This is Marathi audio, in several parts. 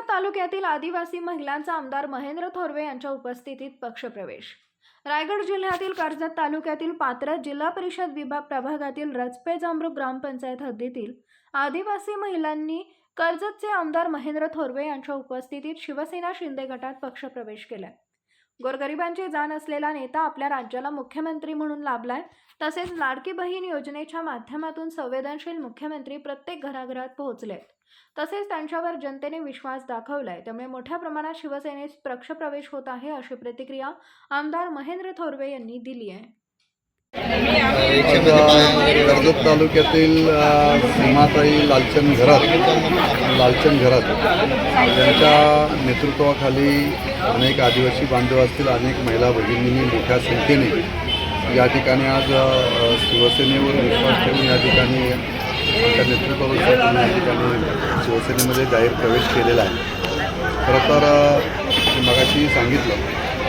तालुक्यातील आदिवासी महिलांचा आमदार महेंद्र थोरवे यांच्या उपस्थितीत पक्षप्रवेश. रायगड जिल्ह्यातील कर्जत तालुक्यातील पात्र जिल्हा परिषद विभाग प्रभागातील रचपे जांबरूक ग्रामपंचायत हद्दीतील आदिवासी महिलांनी कर्जतचे आमदार महेंद्र थोरवे यांच्या उपस्थितीत शिवसेना शिंदे गटात पक्षप्रवेश केलाय गोरगरिबांची जाण असलेला नेता आपल्या राज्याला मुख्यमंत्री म्हणून लाभलाय तसेच लाडकी बहीण योजनेच्या माध्यमातून संवेदनशील मुख्यमंत्री प्रत्येक घराघरात पोहोचलेत. तसेच त्यांच्यावर जनतेने विश्वास दाखवलाय. त्यामुळे मोठ्या प्रमाणात शिवसेनेत पक्षप्रवेश होत आहे अशी प्रतिक्रिया आमदार महेंद्र थोरवे यांनी दिली आहे. कर्जत तालुक्यातील सीमाताई लालचंद घरात लालचंद घरात यांच्या नेतृत्वाखाली अनेक आदिवासी बांधव असतील अनेक महिला भगिनींनी मोठ्या संख्येने या ठिकाणी आज शिवसेनेवर विश्वास ठेवून या ठिकाणी त्या नेतृत्वावर या ठिकाणी शिवसेनेमध्ये जाहीर प्रवेश केलेला आहे. खरं तर मगाशी सांगितलं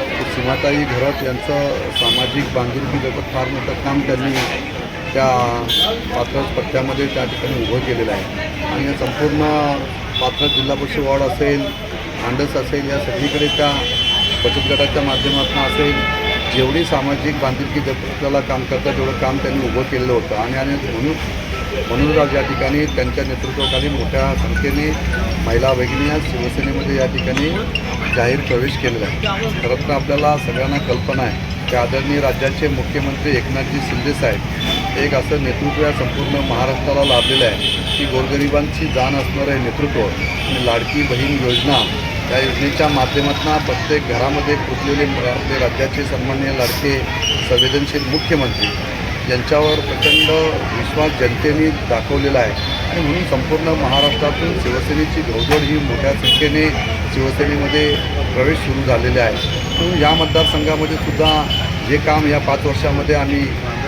की सीमाताई घरात यांचं सामाजिक बांधिलकी जगत फार मोठं काम त्यांनी त्या पात्र पट्ट्यामध्ये त्या ठिकाणी उभं केलेलं आहे. आणि या संपूर्ण पात्र जिल्हा परिषद वॉर्ड असेल आंडस असेल या सगळीकडे त्या बचत गटाच्या माध्यमातून असेल जेवढी सामाजिक बांधिलकी जगताला काम करतात तेवढं काम त्यांनी उभं केलेलं होतं. आणि आणि म्हणून म्हणून आज या ठिकाणी त्यांच्या नेतृत्वाखाली मोठ्या संख्येने महिला भगिनी आज शिवसेनेमध्ये या ठिकाणी जाहीर प्रवेश केलेला आहे. खरं तर आपल्याला सगळ्यांना कल्पना आहे की आदरणीय राज्याचे मुख्यमंत्री एकनाथजी शिंदे साहेब एक असं नेतृत्व या संपूर्ण महाराष्ट्राला लाभलेलं आहे. की गोरगरिबांची जाण असणारं हे नेतृत्व आणि लाडकी बहीण योजना या योजनेच्या माध्यमातून प्रत्येक घरामध्ये पोचलेले आपले राज्याचे सन्मान्य लाडके संवेदनशील मुख्यमंत्री यांच्यावर प्रचंड विश्वास जनतेने दाखवलेला आहे. आणि म्हणून संपूर्ण महाराष्ट्रातून शिवसेनेची घोडदौड ही मोठ्या संख्येने शिवसेनेमध्ये प्रवेश सुरू झालेले आहे. म्हणून या मतदारसंघामध्ये सुद्धा जे काम या पाच वर्षामध्ये आम्ही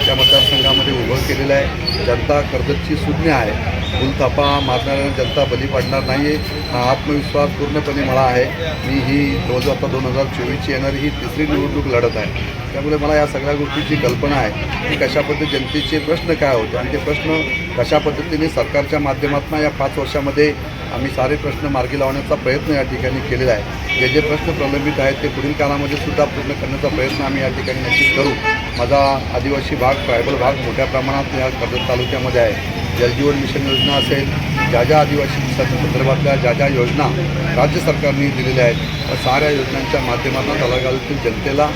त्या मतदारसंघामध्ये उभं केलेलं आहे. जनता कर्जतची सुज्ञ आहे. फुलथापा मारणाऱ्या जनता बली पाडणार नाही आहे हा आत्मविश्वास पूर्णपणे मला आहे. मी ही दोन आता दोन हजार चोवीसची येणारी ही तिसरी निवडणूक लढत आहे. त्यामुळे मला या सगळ्या गोष्टीची कल्पना आहे की कशा पद्धती जनतेचे प्रश्न काय होते आणि ते प्रश्न कशा पद्धतीने सरकारच्या माध्यमातून या पाच वर्षामध्ये आम्ही सारे प्रश्न मार्गी लावण्याचा प्रयत्न या ठिकाणी केलेला आहे. जे जे प्रश्न प्रलंबित आहेत ते पुढील काळामध्ये सुद्धा पूर्ण करण्याचा प्रयत्न आम्ही या ठिकाणी नक्कीच करू. माझा आदिवासी भाग ट्रायबल भाग मोठ्या प्रमाणात या कर्जत तालुक्यामध्ये आहे. जलजीवन मिशन योजना असेल ज्या ज्या आदिवासी संदर्भातल्या ज्या ज्या योजना राज्य सरकारने दिलेल्या आहेत त्या साऱ्या योजनांच्या माध्यमातून तळागाळातील जनतेला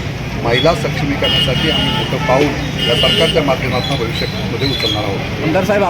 महिला सक्षमीकरणासाठी आम्ही मोठं पाऊल या सरकारच्या माध्यमातून भविष्यामध्ये उचलणार आहोत. आमदार साहेब